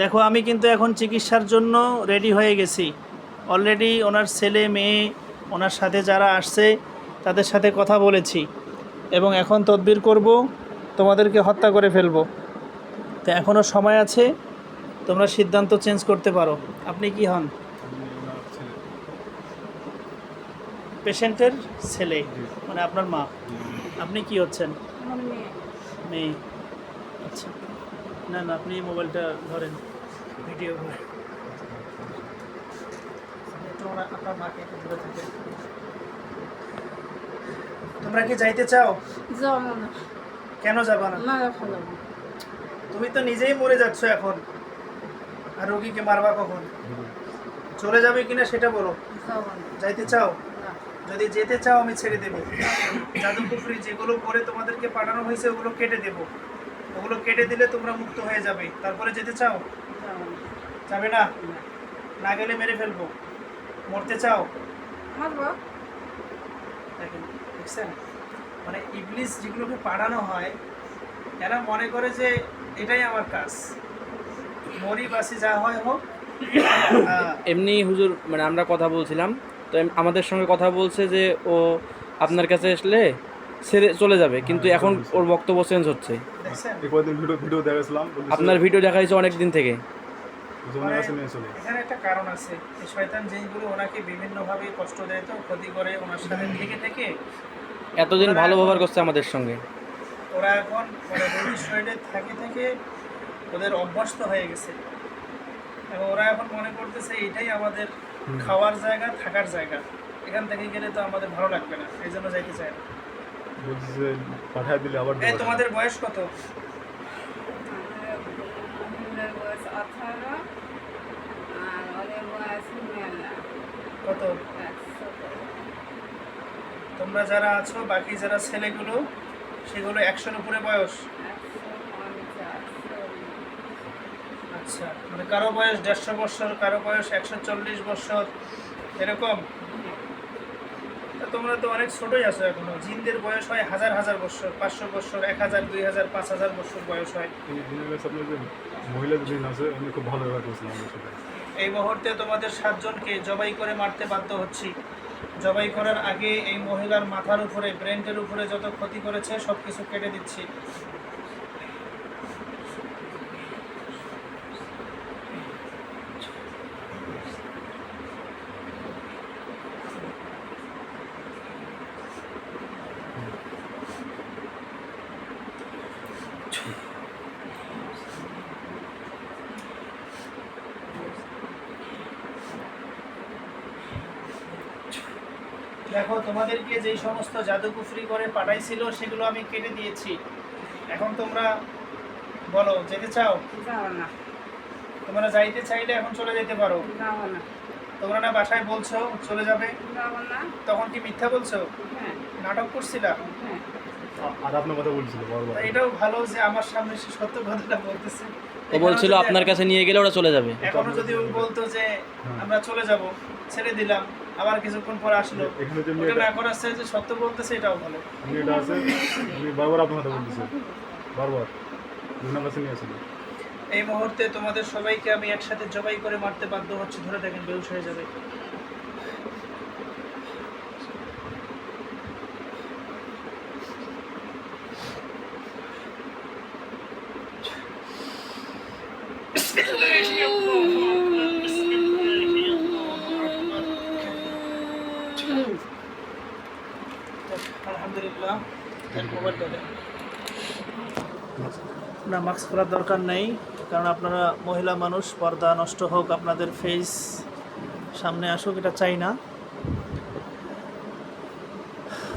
দেখো আমি কিন্তু এখন চিকিৎসার জন্য রেডি হয়ে গেছি। অলরেডি ওনার ছেলে মেয়ে ওনার সাথে যারা আসছে তাদের সাথে কথা বলেছি। এবং এখন তদবির করব তোমাদেরকে হত্যা করে ফেলব। তো এখনও সময় আছে তোমরা সিদ্ধান্ত চেঞ্জ করতে পারো। আপনি কি হন? পেশেন্টের ছেলে মানে আপনার মা। আপনি কি হচ্ছেন? মেয়ে। আচ্ছা। না না আপনি মোবাইলটা ধরেন। ভিডিও করে আপনার মাকে দূরে থেকে তোমরা কি যাইতে চাও? যাব না কেন যাবা না? না যাব তুমি তো নিজেই মরে যাচ্ছ এখন। আর রোগীকে মারবা কখন? চলে যাবে কিনা সেটা বলো। যাইতে চাও? যদি যেতে চাও আমি ছেড়ে দেবো। জাদু কুফরি যেগুলো করে তোমাদেরকে পাঠানো হয়েছে ওগুলো কেটে দেব। ওগুলো কেটে দিলে তোমরা মুক্ত হয়ে যাবে। তারপরে যেতে চাও? যাব না? না গেলে মেরে ফেলব। মরতে চাও? মারবো। দেখেন দেখছেন? মানে ইবলিস যেগুলোকে পাঠানো হয় এরা মনে করে যে এটাই আমার কাজ। মরি বাসি যা হয় হোক এমনি হুজুর মানে আমরা কথা বলছিলাম তো আমাদের সঙ্গে কথা বলছে যে ও আপনার কাছে আসলে ছেড়ে চলে যাবে কিন্তু এখন ওর বক্তব্য চেঞ্জ হচ্ছে। আপনার ভিডিও দেখাইছে অনেক দিন থেকে জমির কাছে নিয়ে চলে এখানে একটা কারণ আছে। এই শয়তান জিনগুলো ওনাকে বিভিন্নভাবে কষ্ট দেয় তো ক্ষতি করে ওনার সাথে থেকে থেকে এতদিন ভালো ব্যবহার করছে আমাদের সঙ্গে। ওরা এখন মানে রোগীর শরীরে থাকে থেকে ওদের অভ্যস্ত হয়ে গেছে। এবং ওরা এখন মনে করতেছে এটাই আমাদের খাওয়ার জায়গা থাকার জায়গা। এখান থেকে গেলে তো আমাদের ভালো লাগবে না এই জন্য যাইতে চায় না। পাঠায় দিলে আবার তোমাদের বয়স কত? বয়স আঠারো আর ওদের বয়স মেলা কত? তোমরা যারা আছো, বাকি যারা ছেলেগুলো, সেগুলো একশোর উপরে বয়স? আচ্ছা মানে কারও বয়স দেড়শো বছর কারও বয়স একশো চল্লিশ বছর এরকম? তোমরা তো অনেক ছোটই আছো এখনও। জিনদের বয়স হয় হাজার হাজার বছর পাঁচশো বছর এক হাজার, দুই হাজার, পাঁচ হাজার বছর বয়স হয়। মহিলা আছে খুব ভালো ব্যবহার করছিলাম এই মুহূর্তে তোমাদের সাতজনকে জবাই করে মারতে বাধ্য হচ্ছি। জবাই করার আগে এই মহিলার মাথার উপরে ব্রেন্ডের উপরে যত ক্ষতি করেছে সব কিছু কেটে দিচ্ছি। দেখো তোমাদেরকে যেই সমস্ত জাদুকুফরি করে পাঠাইছিল সেগুলো আমি কেটে দিয়েছি। এখন তোমরা বলো যেতে চাও? না। তোমরা যাইতে চাইলে এখন চলে যেতে পারো। তোমরা না বাসায় বলছো চলে যাবে? না। তখন কি মিথ্যা বলছো? হ্যাঁ। নাটক করছিলা? হ্যাঁ। আর আপনার কথা বলছিল এটাও ভালো যে আমার সামনে সে সত্য কথাটা বলতেছে। ও বলছিল আপনার কাছে নিয়ে গেলে ওরা চলে যাবে। এখনও যদি ও বলতো যে আমরা চলে যাব ছেড়ে দিলাম আবার কিছুক্ষণ পর আসলো। ওটা না করার যে সত্য বলতেছে এটাও ভালো। এটা আছে বারবার আপনার কথা বলতেছে। বারবার। দুনা কাছে নিয়ে আসলে এই মুহূর্তে তোমাদের সবাইকে আমি একসাথে জবাই করে মারতে বাধ্য হচ্ছে। ধরে দেখেন বেউস হয়ে যাবে। আলহামদুলিল্লাহ। না মাস্ক পরার দরকার নেই কারণ আপনারা মহিলা মানুষ পর্দা নষ্ট হোক আপনাদের ফেস সামনে আসুক এটা চাই না।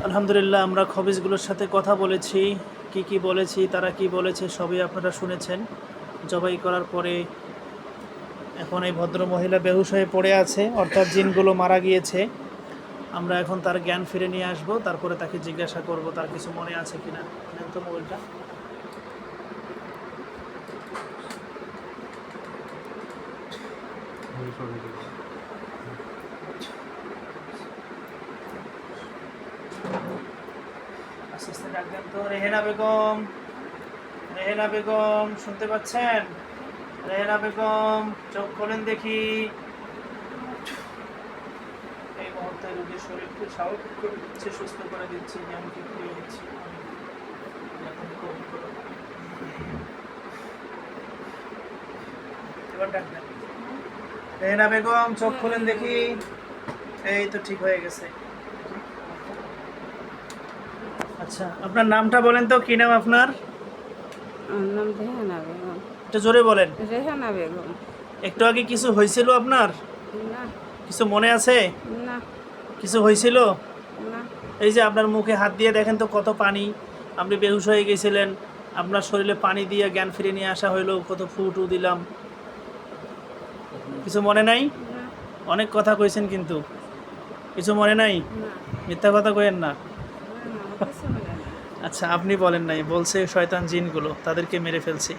আলহামদুলিল্লাহ আমরা খবিজগুলোর সাথে কথা বলেছি কি কি বলেছি তারা কি বলেছে সবই আপনারা শুনেছেন। জবাই করার পরে এখন এই ভদ্র মহিলা বেহুশ হয়ে পড়ে আছে অর্থাৎ জিনগুলো মারা গিয়েছে। আমরা এখন তার জ্ঞান ফিরে নিয়ে আসব, তারপরে তাকে জিজ্ঞাসা করব তার কিছু মনে আছে কিনা। নেন তো মোবাইলটা। তো, রেহেনা বেগম। রেহেনা বেগম, শুনতে পাচ্ছেন? রেহেনা বেগম, চোখ খোলেন দেখি। মুহূর্তে রোগীর শরীরকে স্বাভাবিক করে দিচ্ছে সুস্থ করে দিচ্ছি জ্ঞানকে ফিরিয়ে দিচ্ছি। রেহেনা বেগম চোখ খোলেন দেখি। এই তো ঠিক হয়ে গেছে। আচ্ছা আপনার নামটা বলেন তো কি নাম আপনার? আমার নাম রেহানা বেগম। একটু জোরে বলেন। রেহানা বেগম। একটু আগে কিছু হয়েছিল আপনার? না। কিছু মনে আছে? না। কিছু হয়েছিল? এই যে আপনার মুখে হাত দিয়ে দেখেন তো কত পানি। আপনি বেহুশ হয়ে গেছিলেন। আপনার শরীরে পানি দিয়ে জ্ঞান ফিরে নিয়ে আসা হইল কত ফুটু দিলাম। কিছু মনে নাই? অনেক কথা কইছেন কিন্তু। কিছু মনে নাই? মিথ্যা কথা কইেন না। আচ্ছা আপনি বলেন নাই বলছে শয়তান জিনগুলো তাদেরকে মেরে ফেলছি।